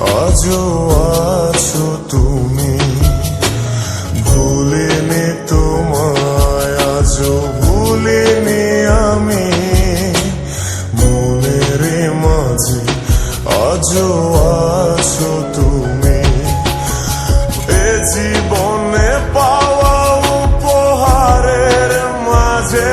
আজও আছো তুমি। ভুলিনি তোমায়, আজও ভুলিনি আমি। মনের মাঝে আজও আছো তুমি। এ জীবনে পাওয়া উপহারের মাঝে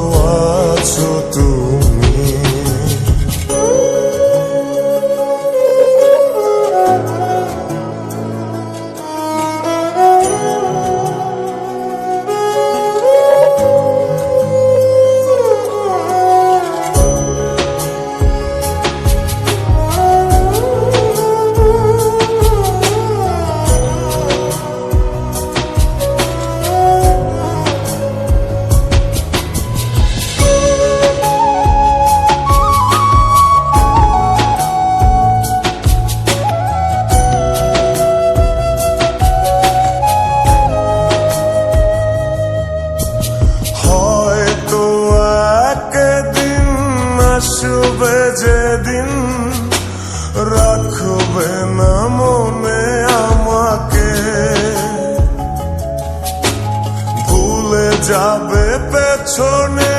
যেদিন রাখবে না মনে আমাকে ভুলে যাবে পেছনে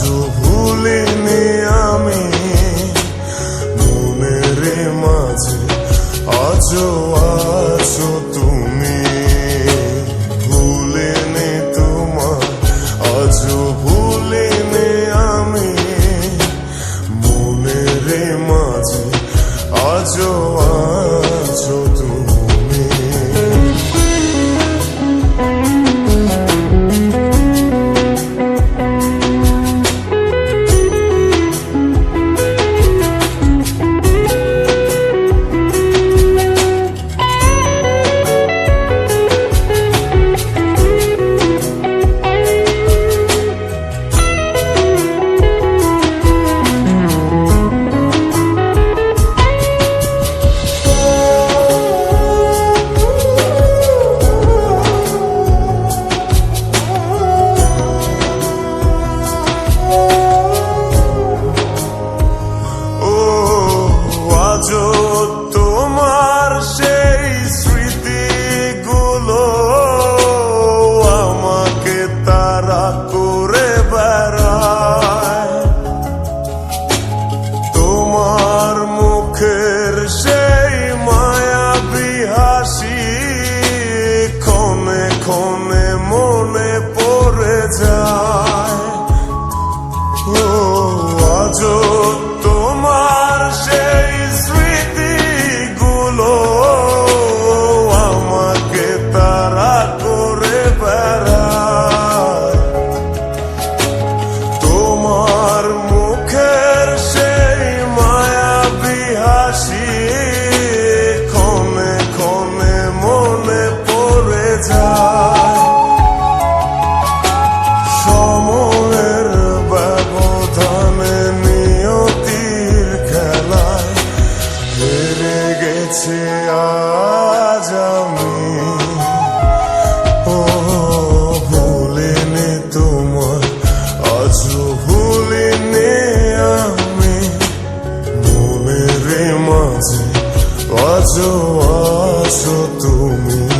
So. মাঝে আজও আছো তুমি